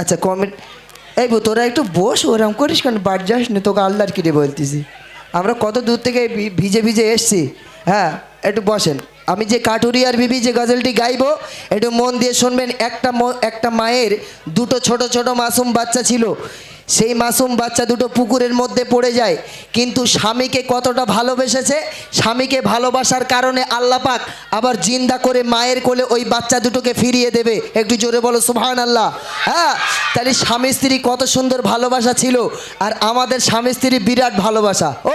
আচ্ছা কমেন্ট এই তোরা একটু বস, ওরম করিস কেন? বাড়ি যাস না, তোকে আল্লাহর কিরে বলতেছি? আমরা কত দূর থেকে ভিজে ভিজে এসছি হ্যাঁ? একটু বসেন। আমি যে কাটুরিয়ার বিবি যে গজলটি গাইব, একটু মন দিয়ে শুনবেন, একটা একটা মায়ের দুটো ছোট ছোট মাসুম বাচ্চা ছিল। সেই মাসুম বাচ্চা দুটো পুকুরের মধ্যে পড়ে যায়। কিন্তু স্বামীকে কতটা ভালোবেসেছে? স্বামীকে ভালোবাসার কারণে আল্লাহ পাক আবার জিন্দা করে মায়ের কোলে ওই বাচ্চা দুটোকে ফিরিয়ে দেবে। একটু জোরে বলো সুহান আল্লাহ হ্যাঁ? তাহলে স্বামী স্ত্রী কত সুন্দর ভালোবাসা ছিল। আর আমাদের স্বামী স্ত্রী বিরাট ভালোবাসা। ও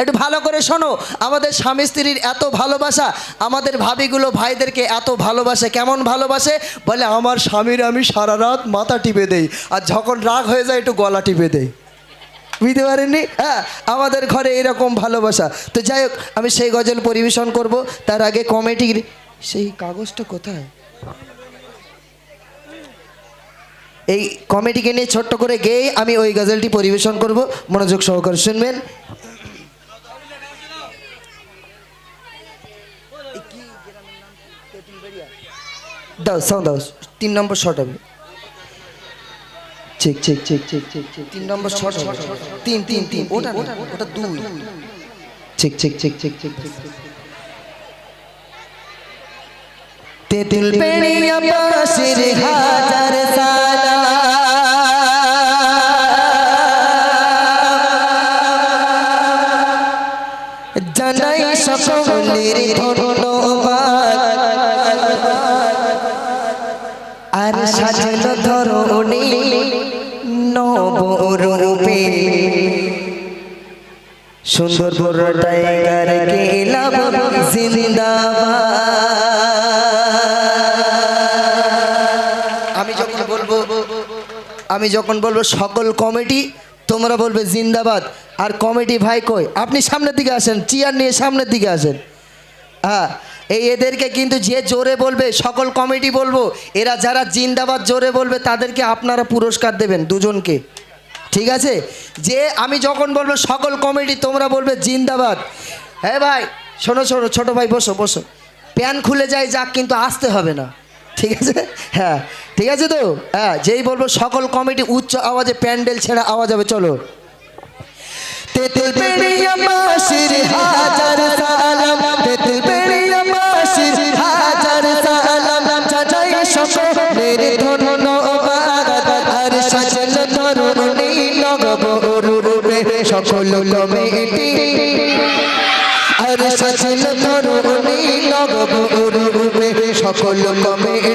একটু ভালো করে শোনো। আমাদের স্বামী স্ত্রীর এত ভালোবাসা, আমাদের ভাবিগুলো ভাইদেরকে এত ভালোবাসে, কেমন ভালোবাসে? বলে, আমার স্বামীর আমি সারা রাত মাথা টিপে দেই, আর যখন রাগ হয়ে যায় একটু গলা টিপে দেই। বুঝতে পারেননি? হ্যাঁ আমাদের ঘরে এরকম ভালোবাসা। তো যাই হোক, আমি সেই গজল পরিবেশন করব, তার আগে কমিটির সেই কাগজটা কোথায়? এই কমেডিকে নিয়ে ছোট্ট করে গেয়ে আমি ওই গজলটি পরিবেশন করব। মনোযোগ সহকারে শুনবেন। দাও সাউন্ড দাও তিন নম্বর শট হবে। Check check check check check ঠিক। তিন নম্বর শট হবে। তিন তিন তিন ওটা ওটা দুই। Check check check check check check. তেঁতুল পেড়িয়া পাশের হাজার আমি যখন বলব, আমি যখন বলব সকল কমিটি, তোমরা বলবে জিন্দাবাদ। আর কমিটি ভাই কই? আপনি সামনের দিকে আসেন, চেয়ার নিয়ে সামনের দিকে আসেন। হ্যাঁ এই এদেরকে কিন্তু যে জোরে বলবে, সকল কমিটি বলব, এরা যারা জিন্দাবাদ জোরে বলবে, তাদেরকে আপনারা পুরস্কার দেবেন দুজনকে। ঠিক আছে? যে আমি যখন বলব সকল কমিটি তোমরা বলবে জিন্দাবাদ। হ্যাঁ ভাই, শোনো শোনো, ছোটো ভাই, বসো বসো। প্যান খুলে যায় যাক, কিন্তু আসতে হবে না। ঠিক আছে? হ্যাঁ ঠিক আছে তো? হ্যাঁ যেই বলব সকল কমিটি উচ্চ আওয়াজে প্যান্ডেল ছেড়ে আওয়াজ হবে, চলো। তেতুল পেড়িয়া মাসির সকল কমিটি। আর সচিন তরুণী লগব রূপে সকল কমিটি।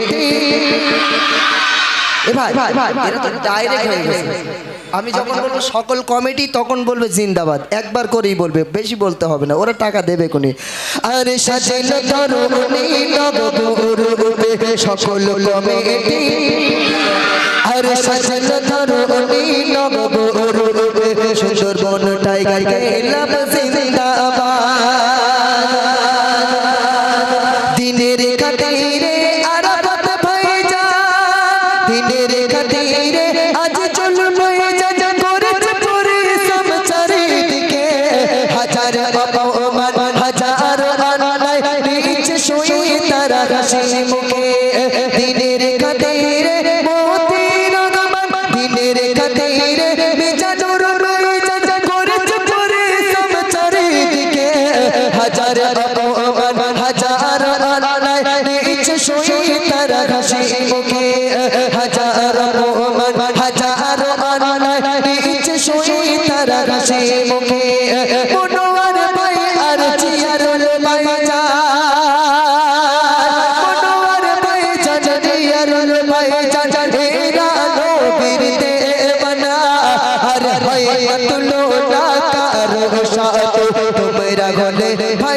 এরা তো ডাইরেক্ট হয়ে গেছে। আমি যখন বলব সকল কমিটি তখন বলবে জিন্দাবাদ। একবার করেই বলবে বেশি বলতে হবে না ওরা টাকা দেবে কোনি। আরে সাজেল তরুণী নবরূপে সকল কমিটি। আরে সাজেল তরুণী নবরূপে সুন্দরবন টাইগার গেলাম জিন্দাবাদ শুয়ে তারা হাসি মুখে হাজার অপমান, হাজার অন্যায় নিচে শুয়ে তারা হাসি মুখে মনোয়ার ভাই ভাই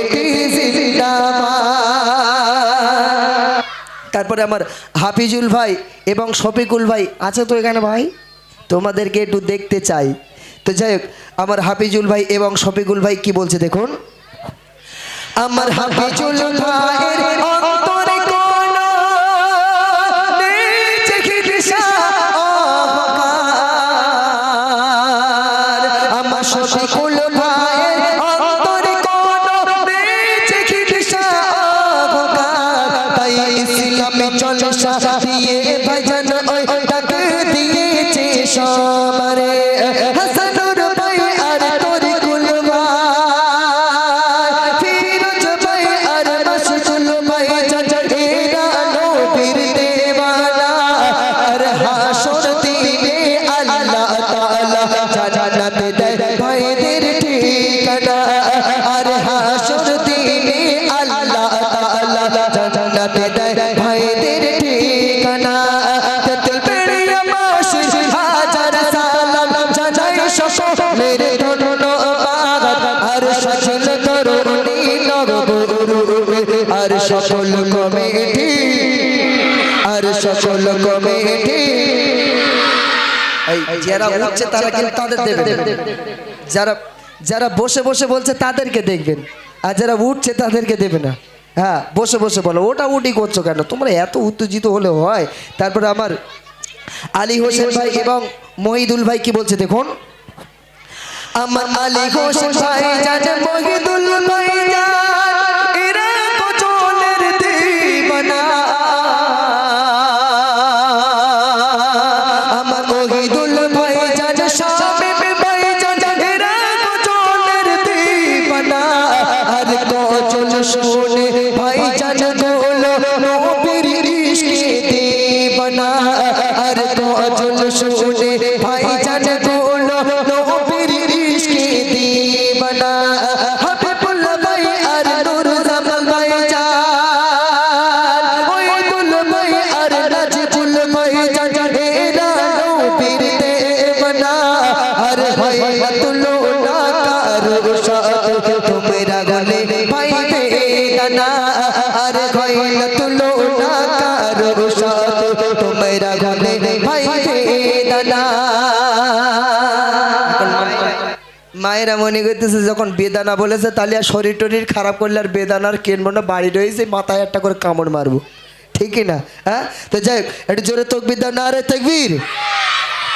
তারপরে আমার হাফিজুল ভাই এবং শফিকুল ভাই আছে তো এখানে ভাই? তোমাদেরকে একটু দেখতে চাই। তো যাই হোক আমার হাফিজুল ভাই এবং শফিকুল ভাই কি বলছে দেখুন? আমার হাফিজুল ভাইয়ের দিয়েছে আর সকল কমিটি, আর সকল কমিটি। যারা উঠছে তারা কিন্তু তাদের দেবেন যারা যারা বসে বসে বলছে তাদেরকে দেখবেন, আর যারা উঠছে তাদেরকে দেবে না। হ্যাঁ বসে বসে বলো, ওটা উঠি করছ কেন? তোমরা এত উত্তেজিত হলে হয়। তারপরে আমার আলী হোসেন ভাই এবং মহিদুল ভাই কি বলছে দেখুন? আমার আলী হোসেন ভাই মহিদুল ভাই তোমরা গলে ভাই বেদানা আর হয় তুলো না কারও সাথে। তোমরা গলে ভাই বেদানা মায়েরা মনে করতেছে, যখন বেদানা বলেছে, তাহলে আর শরীর টরির খারাপ করলে আর বেদানার কিনবো না বাড়ি রয়েছে, মাথায় একটা করে কামড় মারবো। ঠিকই না হ্যাঁ? তো যাই হোক, একটু জোরে তকবির দাও, না রে তকবির।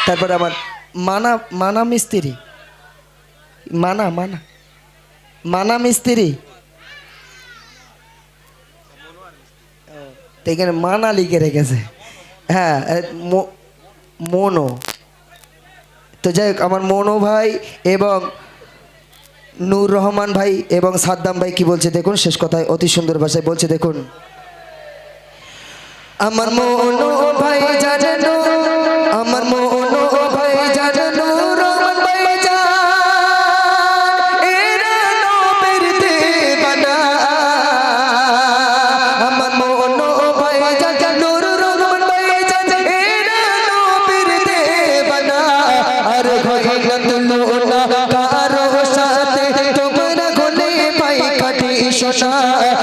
তারপর আমার মানা মানা মিস্ত্রি। মানা মানা। মানা মিস্ত্রি। এখানে মানা লিখে রেখেছে। হ্যাঁ মনো। তো যাই হোক, আমার মনো ভাই এবং নূর রহমান ভাই এবং সাদ্দাম ভাই কি বলছে দেখুন, শেষ কথায় অতি সুন্দর ভাষায় বলছে দেখুন। আমার মনো ভাই জানো কাটি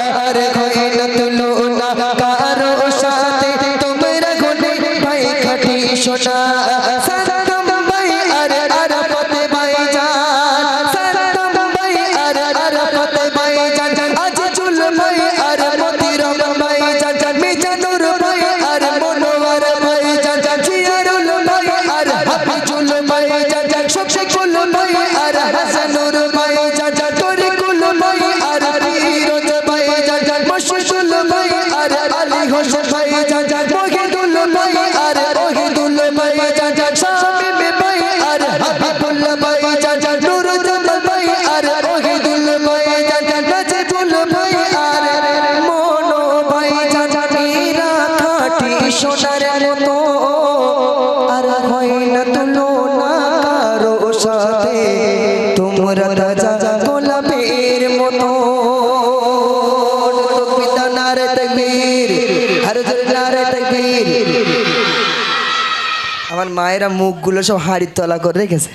আলী মায়েরা মুখগুলো সব হাড়ির তলা করে রেখেছে।